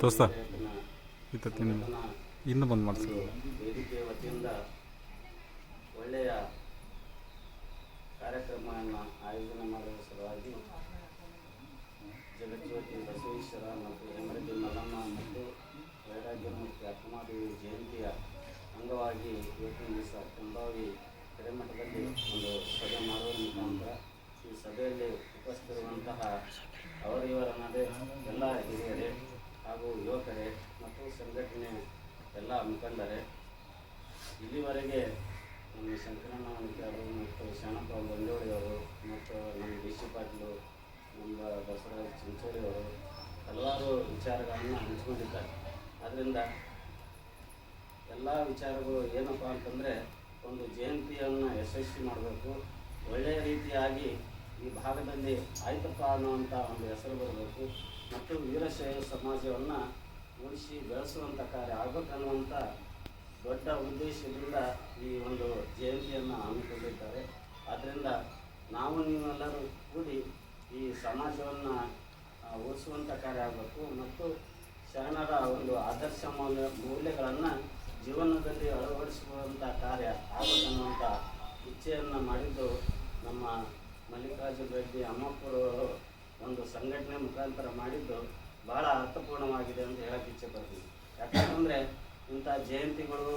ದೋಸ್ತ ಸಂಘಟನಾ ಇನ್ನು ಬಂದು ಮಾಡಿಸು. ವೇದಿಕೆ ವತಿಯಿಂದ ಒಳ್ಳೆಯ ಕಾರ್ಯಕ್ರಮವನ್ನು ಆಯೋಜನೆ ಮಾಡುವ ಸಲುವಾಗಿ ಜಗಜ್ಯೋತಿ ಬಸವೇಶ್ವರ ಮತ್ತು ಹೆಮರಜಿ ಮಲ್ಲಮ್ಮ ಮತ್ತು ವೈರಾಗ್ಯಮೂರ್ತಿ ಅಕ್ಕಮಾದೇವಿ ಜಯಂತಿಯ ಅಂಗವಾಗಿ ಇವತ್ತಿನ ದಿವಸ ಕೆಂಬಾವಿ ಕೆರೆಮಠದಲ್ಲಿ ಒಂದು ಸಭೆ ಮಾಡುವ ಮುಖಾಂತರ ಈ ಸಭೆಯಲ್ಲಿ ಉಪಸ್ಥಿತಿರುವಂತಹ ಅವರಿವರನ್ನದೇ ಎಲ್ಲ ಹಿರಿಯರೇ ಹಾಗೂ ಯುವಕರೇ ಮತ್ತು ಸಂಘಟನೆ ಎಲ್ಲ ಮುಖಂಡರೇ, ಇಲ್ಲಿವರೆಗೆ ನಮ್ಮ ಶಂಕರಣ್ಣ ಅವರು ಮತ್ತು ಶಾಣಪ್ಪ ಬಂಡೋಳಿಯವರು ಮತ್ತು ನಮ್ಮ ಡಿ ಸಿ ಪಾಟೀಲು, ನಮ್ಮ ಬಸವರಾಜ್ ಚಿಂಚೋಳಿಯವರು ಹಲವಾರು ವಿಚಾರಗಳನ್ನು ಹಂಚಿಕೊಂಡಿದ್ದಾರೆ. ಆದ್ದರಿಂದ ಎಲ್ಲ ವಿಚಾರಗಳು ಏನಪ್ಪ ಅಂತಂದರೆ, ಒಂದು ಜಯಂತಿಯನ್ನು ಯಶಸ್ವಿ ಮಾಡಬೇಕು, ಒಳ್ಳೆಯ ರೀತಿಯಾಗಿ ಈ ಭಾಗದಲ್ಲಿ ಆಯ್ತಪ್ಪ ಅನ್ನುವಂಥ ಒಂದು ಹೆಸರು ಬರಬೇಕು. ಮತ್ತು ವೀರಶೈವ ಸಮಾಜವನ್ನು ಉಳಿಸಿ ಬೆಳೆಸುವಂಥ ಕಾರ್ಯ ಆಗಬೇಕನ್ನುವಂಥ ದೊಡ್ಡ ಉದ್ದೇಶದಿಂದ ಈ ಒಂದು ಜಯಂತಿಯನ್ನು ಹಮ್ಮಿಕೊಂಡಿದ್ದಾರೆ. ಆದ್ದರಿಂದ ನಾವು ನೀವೆಲ್ಲರೂ ಕೂಡಿ ಈ ಸಮಾಜವನ್ನು ಉಳಿಸುವಂಥ ಕಾರ್ಯ ಆಗಬೇಕು. ಮತ್ತು ಶರಣರ ಒಂದು ಆದರ್ಶ ಮೌಲ್ಯ, ಮೌಲ್ಯಗಳನ್ನು ಜೀವನದಲ್ಲಿ ಅಳವಡಿಸುವಂಥ ಕಾರ್ಯ ಆಗಬೇಕನ್ನುವಂಥ ಇಚ್ಛೆಯನ್ನು ಮಾಡಿದ್ದು ನಮ್ಮ ಮಲ್ಲಿಕಾರ್ಜುನ ರೆಡ್ಡಿ ಅಮ್ಮಪ್ಪರವರು ಒಂದು ಸಂಘಟನೆ ಮುಖಾಂತರ ಮಾಡಿದ್ದು ಬಹಳ ಅರ್ಥಪೂರ್ಣವಾಗಿದೆ ಅಂತ ಹೇಳಕ್ಕೆ ಇಚ್ಛೆ ಪಡ್ತೀನಿ. ಯಾಕಂತಂದರೆ ಇಂಥ ಜಯಂತಿಗಳು,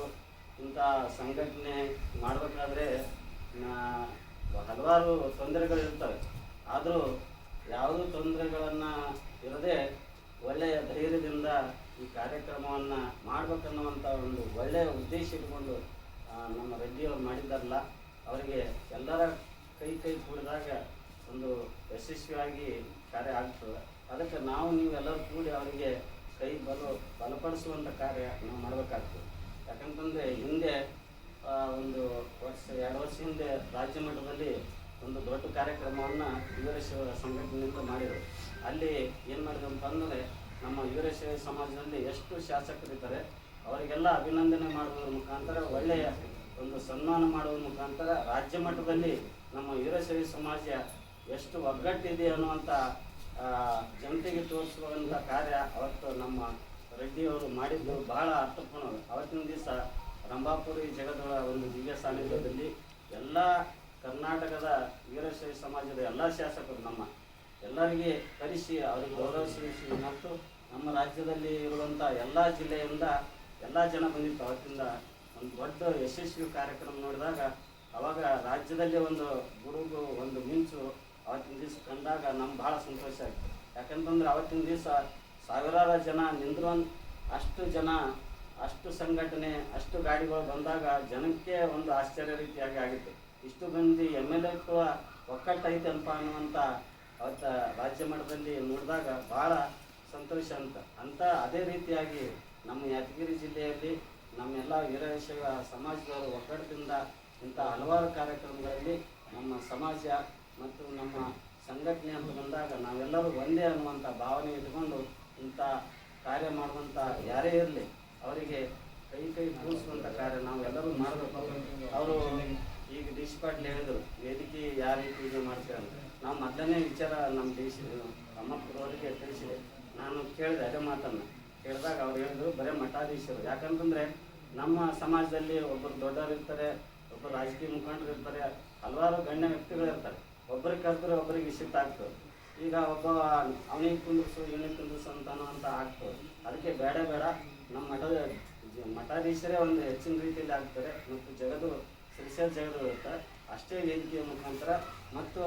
ಇಂಥ ಸಂಘಟನೆ ಮಾಡಬೇಕಾದ್ರೆ ಹಲವಾರು ತೊಂದರೆಗಳಿರ್ತವೆ ಆದರೂ ಯಾವುದೂ ತೊಂದರೆಗಳನ್ನು ಇರದೆ ಒಳ್ಳೆಯ ಧೈರ್ಯದಿಂದ ಈ ಕಾರ್ಯಕ್ರಮವನ್ನು ಮಾಡಬೇಕನ್ನುವಂಥ ಒಂದು ಒಳ್ಳೆಯ ಉದ್ದೇಶ ಇಟ್ಕೊಂಡು ನಮ್ಮ ರೆಡ್ಡಿಯವರು ಮಾಡಿದ್ದಾರಲ್ಲ, ಅವರಿಗೆ ಎಲ್ಲರ ಕೈ ಕೈ ಕೂಡಿದಾಗ ಒಂದು ಯಶಸ್ವಿಯಾಗಿ ಕಾರ್ಯ ಆಗ್ತದೆ. ಅದಕ್ಕೆ ನಾವು ನೀವೆಲ್ಲರೂ ಕೂಡಿ ಅವರಿಗೆ ಕೈ ಬಲ ಬಲಪಡಿಸುವಂಥ ಕಾರ್ಯ ನಾವು ಮಾಡಬೇಕಾಗ್ತದೆ. ಯಾಕಂತಂದರೆ ಹಿಂದೆ ಒಂದು ವರ್ಷ, ಎರಡು ವರ್ಷ ಹಿಂದೆ ರಾಜ್ಯ ಮಟ್ಟದಲ್ಲಿ ಒಂದು ದೊಡ್ಡ ಕಾರ್ಯಕ್ರಮವನ್ನು ವೀರಶೈವ ಸಂಘಟನೆಯಿಂದ ಮಾಡಿದರು. ಅಲ್ಲಿ ಏನು ಮಾಡಿದ್ರು ಅಂತಂದರೆ ನಮ್ಮ ವೀರಶೈವ ಸಮಾಜದಲ್ಲಿ ಎಷ್ಟು ಶಾಸಕರಿದ್ದಾರೆ ಅವರಿಗೆಲ್ಲ ಅಭಿನಂದನೆ ಮಾಡುವುದರ ಮುಖಾಂತರ, ಒಳ್ಳೆಯ ಒಂದು ಸನ್ಮಾನ ಮಾಡುವ ಮುಖಾಂತರ ರಾಜ್ಯ ಮಟ್ಟದಲ್ಲಿ ನಮ್ಮ ವೀರಶೈವ ಸಮಾಜ ಎಷ್ಟು ಒಗ್ಗಟ್ಟಿದೆ ಅನ್ನುವಂಥ ಜನತೆಗೆ ತೋರಿಸುವಂಥ ಕಾರ್ಯ ಅವತ್ತು ನಮ್ಮ ರೆಡ್ಡಿಯವರು ಮಾಡಿದ್ದು ಬಹಳ ಅರ್ಥಪೂರ್ಣ. ಅವತ್ತಿನ ದಿವಸ ರಂಭಾಪುರಿ ಜಗದೊಳ ಒಂದು ದಿವ್ಯ ಸಾನ್ನಿಧ್ಯದಲ್ಲಿ ಎಲ್ಲ ಕರ್ನಾಟಕದ ವೀರಶೈವ ಸಮಾಜದ ಎಲ್ಲ ಶಾಸಕರು ನಮ್ಮ ಎಲ್ಲರಿಗೆ ಕರೆಸಿ, ಅವರಿಗೆ ಗೌರವಿಸಿ ಮತ್ತು ನಮ್ಮ ರಾಜ್ಯದಲ್ಲಿ ಇರುವಂಥ ಎಲ್ಲ ಜಿಲ್ಲೆಯಿಂದ ಎಲ್ಲ ಜನ ಬಂದಿತ್ತು. ಅವತ್ತಿಂದ ಒಂದು ದೊಡ್ಡ ಯಶಸ್ವಿ ಕಾರ್ಯಕ್ರಮ ನೋಡಿದಾಗ ಅವಾಗ ರಾಜ್ಯದಲ್ಲಿ ಒಂದು ಗುರುಗು ಒಂದು ಮಿಂಚು ಅವತ್ತಿನ ದಿವಸ ಕಂಡಾಗ ನಮ್ಗೆ ಭಾಳ ಸಂತೋಷ ಆಯ್ತು. ಯಾಕಂತಂದ್ರೆ ಅವತ್ತಿನ ದಿವಸ ಸಾವಿರಾರು ಜನ ನಿಂದ್ರು ಅಷ್ಟು ಜನ, ಅಷ್ಟು ಸಂಘಟನೆ, ಅಷ್ಟು ಗಾಡಿಗಳು ಬಂದಾಗ ಜನಕ್ಕೆ ಒಂದು ಆಶ್ಚರ್ಯ ರೀತಿಯಾಗಿ ಆಗಿತ್ತು. ಇಷ್ಟು ಮಂದಿ ಎಂ ಎಲ್ ಎಗಳ ಅಂತ ಅನ್ನುವಂಥ ಅವತ್ತ ರಾಜ್ಯ ಮಟ್ಟದಲ್ಲಿ ನೋಡಿದಾಗ ಭಾಳ ಸಂತೋಷ ಅಂತ. ಅಂತ ಅದೇ ರೀತಿಯಾಗಿ ನಮ್ಮ ಯಾದಗಿರಿ ಜಿಲ್ಲೆಯಲ್ಲಿ ನಮ್ಮೆಲ್ಲ ವೀರಶೈವ ಸಮಾಜದವರು ಒಗ್ಗಟ್ಟದಿಂದ ಇಂಥ ಹಲವಾರು ಕಾರ್ಯಕ್ರಮಗಳಲ್ಲಿ ನಮ್ಮ ಸಮಾಜ ಮತ್ತು ನಮ್ಮ ಸಂಘಟನೆ ಅಂತ ಬಂದಾಗ ನಾವೆಲ್ಲರೂ ಒಂದೇ ಅನ್ನುವಂಥ ಭಾವನೆ ಇಟ್ಕೊಂಡು ಇಂಥ ಕಾರ್ಯ ಮಾಡುವಂಥ ಯಾರೇ ಇರಲಿ, ಅವರಿಗೆ ಕೈ ಕೈ ಕೂರಿಸುವಂಥ ಕಾರ್ಯ ನಾವೆಲ್ಲರೂ ಮಾಡಬೇಕು. ಅವರು ಈಗ ಡಿ ಸಿ ಪಾಟೀಲ್ ಹೇಳಿದರು, ವೇದಿಕೆ ಯಾವ ರೀತಿ ಇದು ಮಾಡ್ತೀರ ನಾವು ಮೊದಲನೇ ವಿಚಾರ ನಮ್ಮ ಡಿ ಸಿ ಅಮ್ಮಪ್ಪರವರಿಗೆ ತಿಳಿಸಿದೆ. ನಾನು ಕೇಳಿದೆ ಅದೇ ಮಾತನ್ನು. ಕೇಳಿದಾಗ ಅವ್ರು ಹೇಳಿದ್ರು, ಬರೀ ಮಠಾಧೀಶರು. ಯಾಕಂತಂದರೆ ನಮ್ಮ ಸಮಾಜದಲ್ಲಿ ಒಬ್ಬರು ದೊಡ್ಡವರು ಇರ್ತಾರೆ ಒಬ್ಬರು ರಾಜಕೀಯ ಮುಖಂಡರು ಇರ್ತಾರೆ, ಹಲವಾರು ಗಣ್ಯ ವ್ಯಕ್ತಿಗಳು ಇರ್ತಾರೆ. ಒಬ್ಬರಿಗೆ ಕರೆದ್ರೆ ಒಬ್ಬರಿಗೆ ಶಿಫ್ಟ್ ಆಗ್ತದೆ. ಈಗ ಒಬ್ಬ ಅವನಿಗೆ ಕುಂದಿಸು ಇವನಿಗೆ ಕುಂದಿಸು ಅಂತ ಅಂತ ಆಗ್ತದೆ. ಅದಕ್ಕೆ ಬೇಡ ಬೇಡ. ನಮ್ಮ ಮಠದ ಮಠಾಧೀಶರೇ ಒಂದು ಹೆಚ್ಚಿನ ರೀತಿಯಲ್ಲಿ ಆಗ್ತಾರೆ ಮತ್ತು ಜಗದು ಶ್ರೀಶೈಲ್ ಜಗದು ಇರ್ತಾರೆ ಅಷ್ಟೇ ವೇದಿಕೆಯ ಮುಖಾಂತರ ಮತ್ತು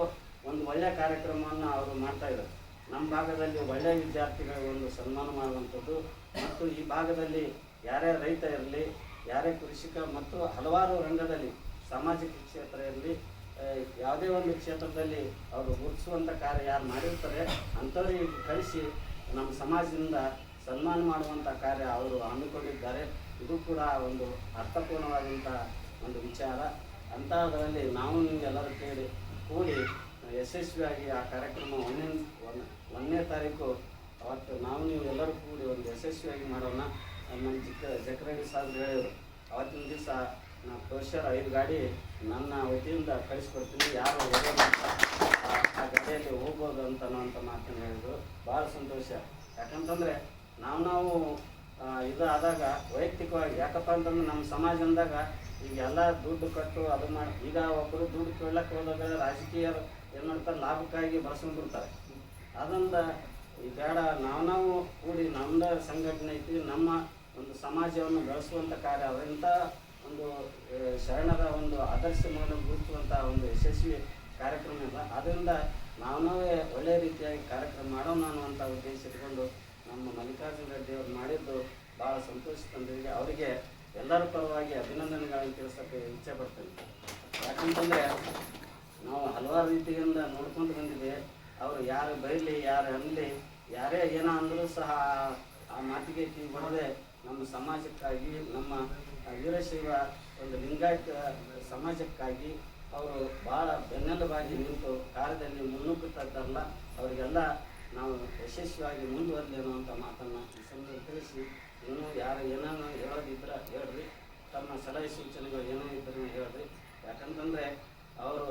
ಒಂದು ಒಳ್ಳೆಯ ಕಾರ್ಯಕ್ರಮವನ್ನು ಅವರು ಮಾಡ್ತಾ ಇದ್ದಾರೆ. ನಮ್ಮ ಭಾಗದಲ್ಲಿ ಒಳ್ಳೆಯ ವಿದ್ಯಾರ್ಥಿಗಳಿಗೆ ಒಂದು ಸನ್ಮಾನ ಮಾಡುವಂಥದ್ದು. ಮತ್ತು ಈ ಭಾಗದಲ್ಲಿ ಯಾರ್ಯಾರು ರೈತ ಇರಲಿ ಯಾರೇ ಕೃಷಿಕ ಮತ್ತು ಹಲವಾರು ರಂಗದಲ್ಲಿ ಸಾಮಾಜಿಕ ಕ್ಷೇತ್ರದಲ್ಲಿ ಯಾವುದೇ ಒಂದು ಕ್ಷೇತ್ರದಲ್ಲಿ ಅವರು ಗುರುತಿಸುವಂಥ ಕಾರ್ಯ ಯಾರು ಮಾಡಿರ್ತಾರೆ, ಅಂಥವ್ರಿಗೆ ಕಳಿಸಿ ನಮ್ಮ ಸಮಾಜದಿಂದ ಸನ್ಮಾನ ಮಾಡುವಂಥ ಕಾರ್ಯ ಅವರು ಹಮ್ಮಿಕೊಂಡಿದ್ದಾರೆ. ಇದು ಕೂಡ ಒಂದು ಅರ್ಥಪೂರ್ಣವಾದಂಥ ಒಂದು ವಿಚಾರ. ಅಂಥದ್ರಲ್ಲಿ ನಾವು ನಿಮಗೆಲ್ಲರೂ ಕೇಳಿ, ಕೂಡಿ ಯಶಸ್ವಿಯಾಗಿ ಆ ಕಾರ್ಯಕ್ರಮ ಒಂದನೇ ಒಂದ್- ಒಂದನೇ ತಾರೀಕು ಅವತ್ತು ನಾವು ನೀವು ಎಲ್ಲರೂ ಕೂಡಿ ಒಂದು ಯಶಸ್ವಿಯಾಗಿ ಮಾಡೋಣ. ನಮ್ಮ ಚಿಕ್ಕ ಜಕರಳ್ಳಿ ಸಾಹೇಬ್ರು ಹೇಳಿದರು, ಅವತ್ತಿನ ದಿವಸ ನಾ ಕ್ರೋಷರ್ ಐದು ಗಾಡಿ, ನನ್ನ ವತಿಯಿಂದ ಕಳಿಸ್ಕೊಡ್ತೀನಿ, ಯಾರು ಆ- ಗಡಿಯಲ್ಲಿ ಹೋಗ್ಬೋದು ಅಂತ ಅನ್ನೋಂಥ ಮಾತನ್ನು ಹೇಳಿದ್ರು. ಭಾಳ ಸಂತೋಷ. ಯಾಕಂತಂದರೆ ನಾವು ನಾವು ಇದು ಆದಾಗ ವೈಯಕ್ತಿಕವಾಗಿ, ಯಾಕಪ್ಪ ಅಂತಂದ್ರೆ ನಮ್ಮ ಸಮಾಜ ಅಂದಾಗ ಈಗ ಎಲ್ಲ ದುಡ್ಡು ಕಟ್ಟು ಅದು ಮಾಡಿ, ಈಗ ಒಬ್ಬರು ದುಡ್ಡು ಕೇಳಕ್ಕೆ ಹೋದಾಗ ರಾಜಕೀಯರು ಏನು ಲಾಭಕ್ಕಾಗಿ ಬಳಸ್ಕೊಂಡ್ಬಿಡ್ತಾರೆ. ಅದರಿಂದ ಈ ಬೇಡ. ನಾವು ನಾವು ಕೂಡಿ ನಮ್ಮದ ಸಂಘಟನೆ ಐತಿ, ನಮ್ಮ ಒಂದು ಸಮಾಜವನ್ನು ಬೆಳೆಸುವಂಥ ಕಾರ್ಯ ಅವರಂಥ ಒಂದು ಶರಣರ ಒಂದು ಆದರ್ಶ ಮೂಲ ಗುರುತಿಸುವಂಥ ಒಂದು ಯಶಸ್ವಿ ಕಾರ್ಯಕ್ರಮ ಇಲ್ಲ ಆದ್ದರಿಂದ ನಾವು ಒಳ್ಳೆಯ ರೀತಿಯಾಗಿ ಕಾರ್ಯಕ್ರಮ ಮಾಡೋಣ ಅನ್ನುವಂಥ ಉದ್ದೇಶ ಇಟ್ಕೊಂಡು ನಮ್ಮ ಮಲ್ಲಿಕಾರ್ಜುನ ರೆಡ್ಡಿ ಅವರು ಮಾಡಿದ್ದು ಭಾಳ ಸಂತೋಷ ತಂದಿದೆ ಅವರಿಗೆ ಎಲ್ಲರ ಪರವಾಗಿ ಅಭಿನಂದನೆಗಳನ್ನು ತಿಳಿಸೋಕ್ಕೆ ಇಚ್ಛೆ ಪಡ್ತೇನೆ. ಯಾಕಂತಂದರೆ ನಾವು ಹಲವಾರು ರೀತಿಯಿಂದ ನೋಡ್ಕೊಂಡು ಬಂದಿದೆ ಅವರು ಯಾರು ಬೈಲಿ, ಯಾರು ಅನ್ನಲಿ ಯಾರೇ ಏನೋ ಅಂದರೂ ಸಹ ಆ ಮಾತಿಗೆ ಕಿವಿಗೊಡದೆ ನಮ್ಮ ಸಮಾಜಕ್ಕಾಗಿ, ನಮ್ಮ ವೀರಶೈವ ಒಂದು ಲಿಂಗಾಯತ ಸಮಾಜಕ್ಕಾಗಿ ಅವರು ಭಾಳ ಬೆನ್ನೆಲುಬಾಗಿ ನಿಂತು ಕಾರ್ಯದಲ್ಲಿ ಮುನ್ನುಗ್ಗುತ್ತಾ ಇದ್ದಾರಲ್ಲ ಅವರಿಗೆಲ್ಲ ನಾವು ಯಶಸ್ವಿಯಾಗಿ ಮುಂದುವರಲಿ ಅನ್ನುವಂಥ ಮಾತನ್ನು ಈ ಸಂದರ್ಭ ತಿಳಿಸಿ, ಇನ್ನೂ ಯಾರು ಏನೇನು ಹೇಳೋದಿದ್ರೆ ಹೇಳ್ರಿ, ತಮ್ಮ ಸಲಹೆ ಸೂಚನೆಗಳು ಏನೋ ಇದ್ರೂ ಹೇಳ್ರಿ. ಯಾಕಂತಂದರೆ ಅವರು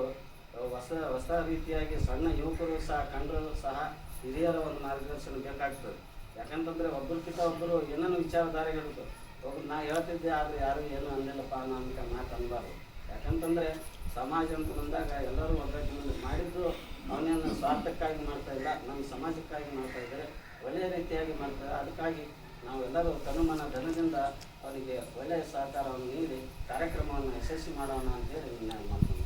ಹೊಸ ಹೊಸ ರೀತಿಯಾಗಿ ಸಣ್ಣ ಯುವಕರು ಸಹ, ಕಂಡರು ಸಹ ಹಿರಿಯರ ಒಂದು ಮಾರ್ಗದರ್ಶನ ಬೇಕಾಗ್ತದೆ. ಯಾಕಂತಂದರೆ ಒಬ್ಬರಿಗಿಂತ ಒಬ್ಬರು ಏನೇನು ವಿಚಾರಧಾರೆಗಳಿರ್ತವೆ ಒಬ್ರು ನಾ ಹೇಳ್ತಿದ್ದೆ, ಆದರೆ ಯಾರು ಏನು ಅನ್ನಿಲ್ಲಪ್ಪ ಅನ್ನೋ ಅಂತ ಮಾತು ಯಾಕಂತಂದರೆ ಸಮಾಜ ಅಂತ ಬಂದಾಗ ಎಲ್ಲರೂ ಒಗ್ಗಟ್ಟಿನಲ್ಲಿ ಮಾಡಿದ್ದು ಅವನೇನು ಸ್ವಾರ್ಥಕ್ಕಾಗಿ ಮಾಡ್ತಾ ಇಲ್ಲ, ನಮ್ಮ ಸಮಾಜಕ್ಕಾಗಿ ಮಾಡ್ತಾ ಇದ್ದಾರೆ ಒಳ್ಳೆಯ ರೀತಿಯಾಗಿ ಮಾಡ್ತಾರೆ ಅದಕ್ಕಾಗಿ ನಾವೆಲ್ಲರೂ ತನುಮನ ಧನದಿಂದ ಅವರಿಗೆ ಒಳ್ಳೆಯ ಸಹಕಾರವನ್ನು ನೀಡಿ, ಕಾರ್ಯಕ್ರಮವನ್ನು ಯಶಸ್ವಿ ಮಾಡೋಣ ಅಂತೇಳಿ ನಾನು ಮಾತು